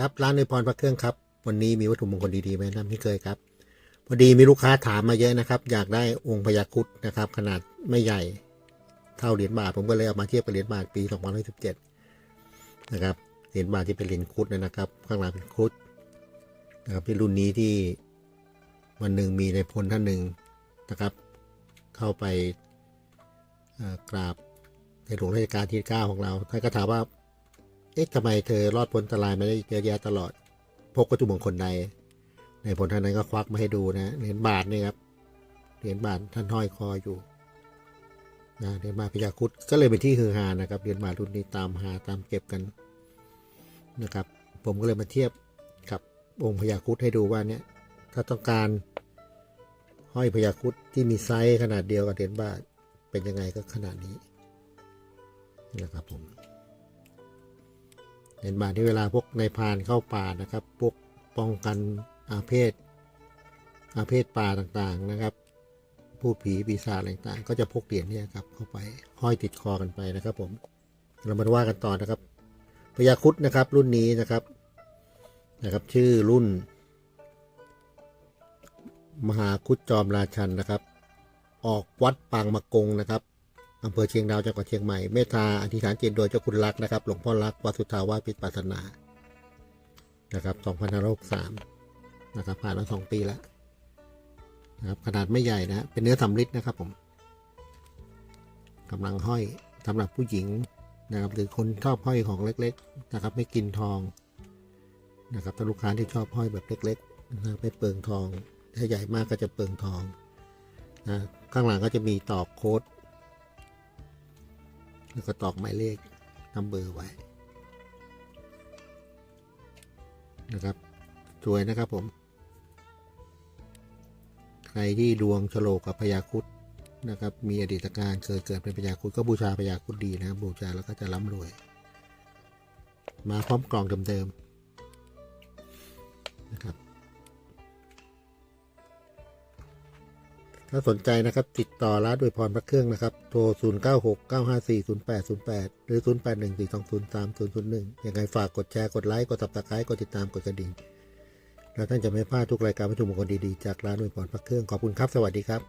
ครับร้านในพรพระเครื่องครับ วันนี้มีวัตถุมงคลดีๆมาแนะนำที่เคยครับ พอดีมีลูกค้าถามมาเยอะนะครับ อยากได้องค์พญาคุดนะครับ ขนาดไม่ใหญ่เท่าเหรียญบาทผมก็เลยเอามาเทียบกับเหรียญบาทปี 2017 นะครับเหรียญบาทที่เป็นเหรียญคุดนะครับ ข้างหลังเป็นคุด นะครับที่รุ่นนี้ที่วันหนึ่งมีในพลท่านหนึ่งนะครับ เข้าไปกราบในหลวงราชการที่9ของเราท่านก็ถามว่าเอ๊ะทำไมเธอรอดพ้นอันตรายมาได้เยอะแยะตลอด พกวัตถุมงคลใด ในผลท่านนั้นก็ควักมาให้ดูนะเหรียญบาทนี่ครับเหรียญบาทท่านห้อยคออยู่นะเหรียญบาทพญาคุดก็เลยเป็นที่ฮือฮานะครับเหรียญบาทรุ่นนี้ตามหาตามเก็บกันนะครับ ผมก็เลยมาเทียบ องค์พญาครุดให้ดูว่าเนี่ยถ้าต้องการห้อยพญาครุดที่มีไซส์ขนาดเดียวกับเหรียญบาเป็นยังไงก็ขนาดนี้นะครับผมเหรียญบาที่เวลาพวกในายพานเข้าป่านะครับ พวกป้องกันอาเพศ อาเพศป่าต่างๆนะครับพูดผีปีศาจอะไรต่างๆ ก็จะพกเหรียญเนี่ยครับเข้าไปห้อยติดคอกันไปนะครับ ผมเรามาว่ากันต่อนะครับพญาครุดนะครับ รุ่นนี้นะครับ นะครับ ชื่อรุ่น มหาคุดจอมราชันนะครับ ออกวัดปางมะกงนะครับอำเภอเชียงดาวจังหวัดเชียงใหม่เมตตาอธิษฐานจิตโดยเจ้าคุณรักนะครับหลวงพ่อรักวัดสุทาวาสปิปรารถนานะครับ2563นะครับ ผ่านมาสองปีแล้วนะครับ ขนาดไม่ใหญ่นะเป็นเนื้อสำริดนะครับผมกำลังห้อยสำหรับผู้หญิงนะครับ หรือคนชอบห้อยของเล็ก ๆ นะครับ ไม่กินทอง นะครับถ้าลูกค้าที่ชอบห้อยแบบเล็กๆนะไม่เปลืองทอง ถ้าใหญ่มากก็จะเปลืองทองนะข้างหลังก็จะมีตอกโค้ดแล้วก็ตอกหมายเลขนัมเบอร์ไว้นะครับสวยนะครับผม ใครที่ดวงโฉลกกับพญาคุดนะครับ มีอดีตการเคยเกิดเป็นพญาคุดก็บูชาพญาคุดดีนะครับบูชาแล้วก็จะร่ำรวย มาพร้อมกล่องเดิมๆ นะครับ ถ้าสนใจนะครับ ติดต่อร้านโดวยพรพระเครื่องนะครับ โทร 0 9 6 9 5 4 0 8 0 8 หรือ 0 8 1 4 2 0 3 0 0 1 ยังไงฝากกดแชร์กดไลค์กด subscribe กดติดตามกดกระดิ่งแล้วท่านจะไม่พลาดทุกรายการวัตถุมงคลดีๆ จากร้านโดวยพรพระเครื่องขอบคุณครับ สวัสดีครับ